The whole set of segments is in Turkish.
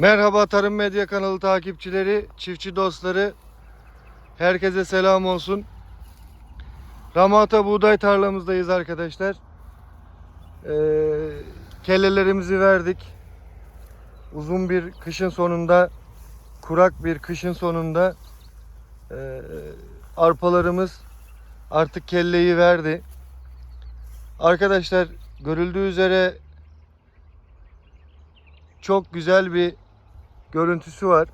Merhaba Tarım Medya kanalı takipçileri, çiftçi dostları. Herkese selam olsun. Ramata buğday tarlamızdayız arkadaşlar. Ee, kellelerimizi verdik. Uzun bir kışın sonunda, kurak bir kışın sonunda ee, arpalarımız artık kelleyi verdi. Arkadaşlar görüldüğü üzere çok güzel bir görüntüsü var.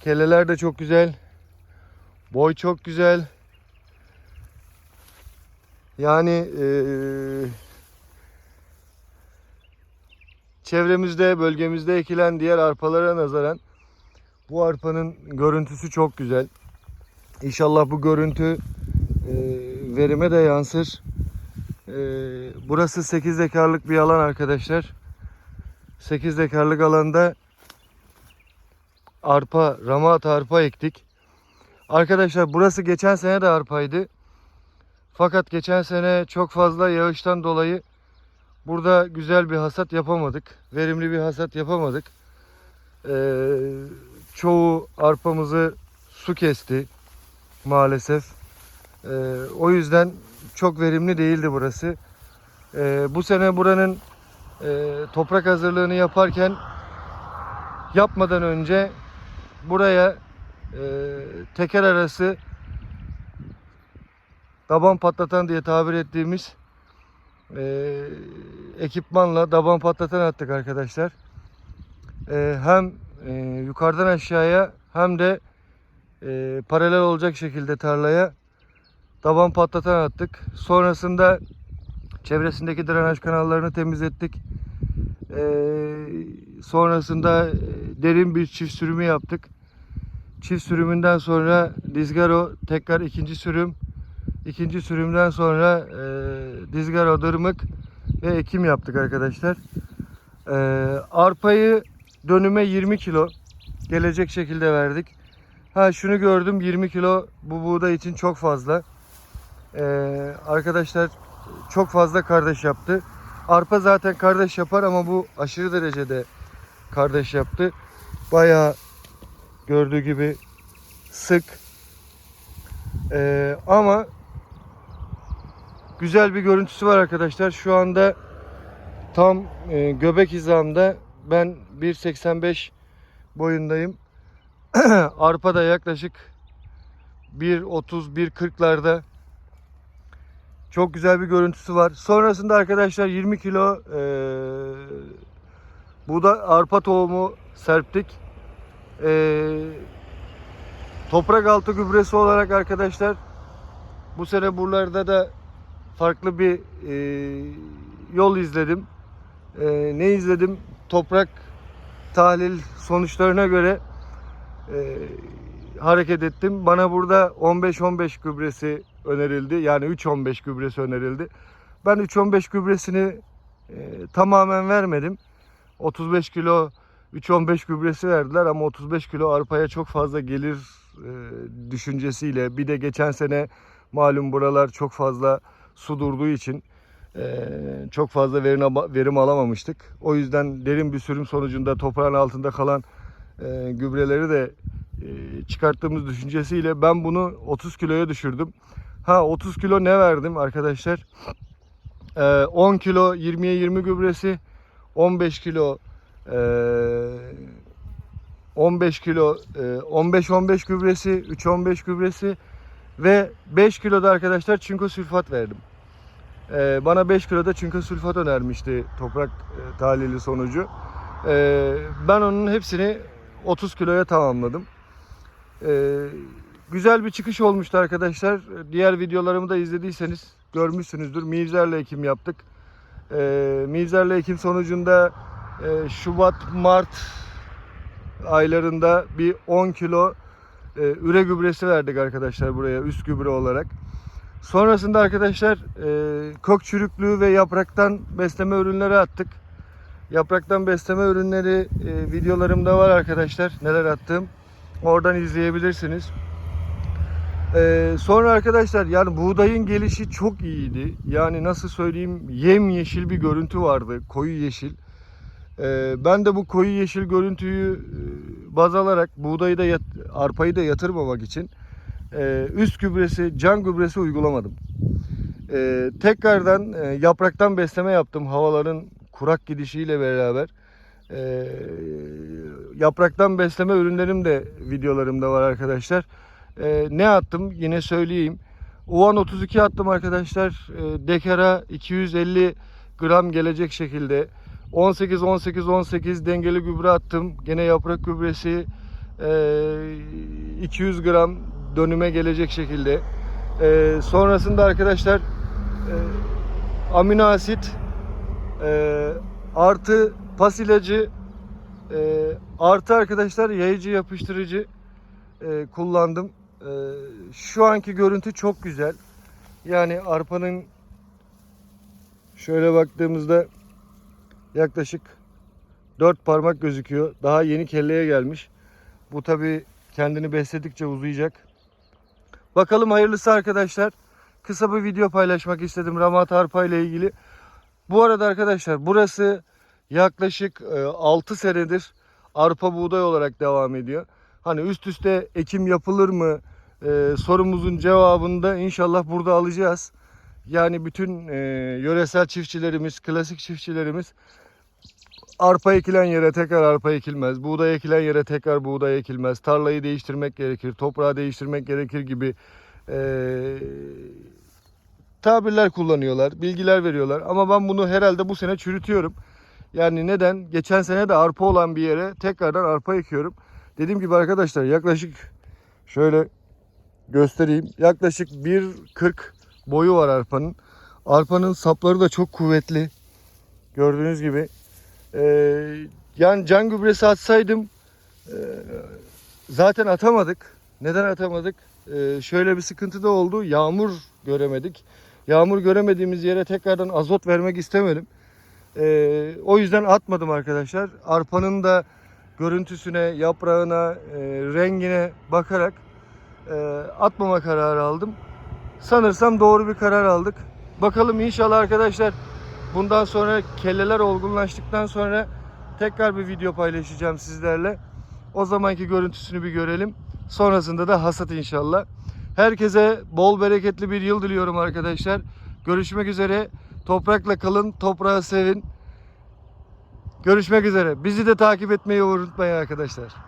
Kelleler de çok güzel. Boy çok güzel. Yani eee, çevremizde, bölgemizde ekilen diğer arpalara nazaran bu arpanın görüntüsü çok güzel. İnşallah bu görüntü eee, verime de yansır. Eee, burası 8 dekarlık bir alan arkadaşlar. 8 dekarlık alanda arpa, ramat arpa ektik. Arkadaşlar burası geçen sene de arpaydı. Fakat geçen sene çok fazla yağıştan dolayı burada güzel bir hasat yapamadık. Verimli bir hasat yapamadık. Ee, çoğu arpamızı su kesti maalesef. Ee, o yüzden çok verimli değildi burası. Ee, bu sene buranın e, toprak hazırlığını yaparken yapmadan önce buraya e, teker arası daban patlatan diye tabir ettiğimiz e, ekipmanla daban patlatan attık arkadaşlar. E, hem e, yukarıdan aşağıya hem de e, paralel olacak şekilde tarlaya daban patlatan attık. Sonrasında çevresindeki drenaj kanallarını temizlettik. Ee, sonrasında e, derin bir çift sürümü yaptık. Çift sürümünden sonra dizgaro tekrar ikinci sürüm. İkinci sürümden sonra e, dizgaro dırmık ve ekim yaptık arkadaşlar. Ee, arpayı dönüme 20 kilo gelecek şekilde verdik. Ha şunu gördüm 20 kilo bu buğday için çok fazla. Ee, arkadaşlar çok fazla kardeş yaptı. Arpa zaten kardeş yapar ama bu aşırı derecede kardeş yaptı. Bayağı gördüğü gibi sık. Ee, ama güzel bir görüntüsü var arkadaşlar. Şu anda tam e, göbek hizamda ben 1.85 boyundayım. Arpa da yaklaşık 1.30 1.40'larda çok güzel bir görüntüsü var. Sonrasında arkadaşlar 20 kilo e, buğday arpa tohumu serptik. E, toprak altı gübresi olarak arkadaşlar bu sene buralarda da farklı bir e, yol izledim. E, ne izledim? Toprak tahlil sonuçlarına göre e, hareket ettim. Bana burada 15-15 gübresi önerildi. Yani 3-15 gübresi önerildi. Ben 3-15 gübresini e, tamamen vermedim. 35 kilo 3-15 gübresi verdiler ama 35 kilo arpaya çok fazla gelir e, düşüncesiyle bir de geçen sene malum buralar çok fazla su durduğu için e, çok fazla verim, verim alamamıştık. O yüzden derin bir sürüm sonucunda toprağın altında kalan e, gübreleri de e, çıkarttığımız düşüncesiyle ben bunu 30 kiloya düşürdüm. Ha 30 kilo ne verdim arkadaşlar? Ee, 10 kilo 20'ye 20 gübresi, 15 kilo e, 15 kilo e, 15-15 gübresi, 3-15 gübresi ve 5 kilo da arkadaşlar çinko sülfat verdim. Ee, bana 5 kilo da çinko sülfat önermişti toprak e, tahlili sonucu. Ee, ben onun hepsini 30 kiloya tamamladım. Ee, güzel bir çıkış olmuştu arkadaşlar. Diğer videolarımı da izlediyseniz görmüşsünüzdür. Mivzerle ekim yaptık. Ee, Mivzerle ekim sonucunda e, Şubat, Mart aylarında bir 10 kilo e, üre gübresi verdik arkadaşlar buraya üst gübre olarak. Sonrasında arkadaşlar e, kök çürüklüğü ve yapraktan besleme ürünleri attık. Yapraktan besleme ürünleri e, videolarımda var arkadaşlar. Neler attığım. Oradan izleyebilirsiniz. Ee, sonra arkadaşlar yani buğdayın gelişi çok iyiydi. Yani nasıl söyleyeyim yem yeşil bir görüntü vardı. Koyu yeşil. Ee, ben de bu koyu yeşil görüntüyü e, baz alarak buğdayı da yat- arpayı da yatırmamak için e, üst gübresi, can gübresi uygulamadım. Ee, tekrardan e, yapraktan besleme yaptım havaların kurak gidişiyle beraber. Ee, yapraktan besleme ürünlerim de videolarımda var arkadaşlar. Ee, ne attım yine söyleyeyim. Uvan 32 attım arkadaşlar. Ee, dekara 250 gram gelecek şekilde. 18 18 18 dengeli gübre attım. Gene yaprak gübresi e, 200 gram dönüme gelecek şekilde. E, sonrasında arkadaşlar e, amino asit e, artı pas ilacı e, artı arkadaşlar yayıcı yapıştırıcı e, kullandım. E, şu anki görüntü çok güzel. Yani arpanın şöyle baktığımızda yaklaşık 4 parmak gözüküyor. Daha yeni kelleye gelmiş. Bu tabi kendini besledikçe uzayacak. Bakalım hayırlısı arkadaşlar. Kısa bir video paylaşmak istedim Ramat Arpa ile ilgili. Bu arada arkadaşlar burası yaklaşık 6 senedir arpa buğday olarak devam ediyor. Hani üst üste ekim yapılır mı e, sorumuzun cevabını da inşallah burada alacağız. Yani bütün e, yöresel çiftçilerimiz, klasik çiftçilerimiz arpa ekilen yere tekrar arpa ekilmez. Buğday ekilen yere tekrar buğday ekilmez. Tarlayı değiştirmek gerekir, toprağı değiştirmek gerekir gibi e, tabirler kullanıyorlar, bilgiler veriyorlar. Ama ben bunu herhalde bu sene çürütüyorum. Yani neden? Geçen sene de arpa olan bir yere tekrardan arpa ekiyorum. Dediğim gibi arkadaşlar yaklaşık şöyle göstereyim. Yaklaşık 1.40 boyu var arpanın. Arpanın sapları da çok kuvvetli. Gördüğünüz gibi. Ee, yani can gübresi atsaydım e, zaten atamadık. Neden atamadık? Ee, şöyle bir sıkıntı da oldu. Yağmur göremedik. Yağmur göremediğimiz yere tekrardan azot vermek istemedim. Ee, o yüzden atmadım arkadaşlar. Arpanın da görüntüsüne, yaprağına, e, rengine bakarak atmama kararı aldım. Sanırsam doğru bir karar aldık. Bakalım inşallah arkadaşlar bundan sonra kelleler olgunlaştıktan sonra tekrar bir video paylaşacağım sizlerle. O zamanki görüntüsünü bir görelim. Sonrasında da hasat inşallah. Herkese bol bereketli bir yıl diliyorum arkadaşlar. Görüşmek üzere. Toprakla kalın, toprağı sevin. Görüşmek üzere. Bizi de takip etmeyi unutmayın arkadaşlar.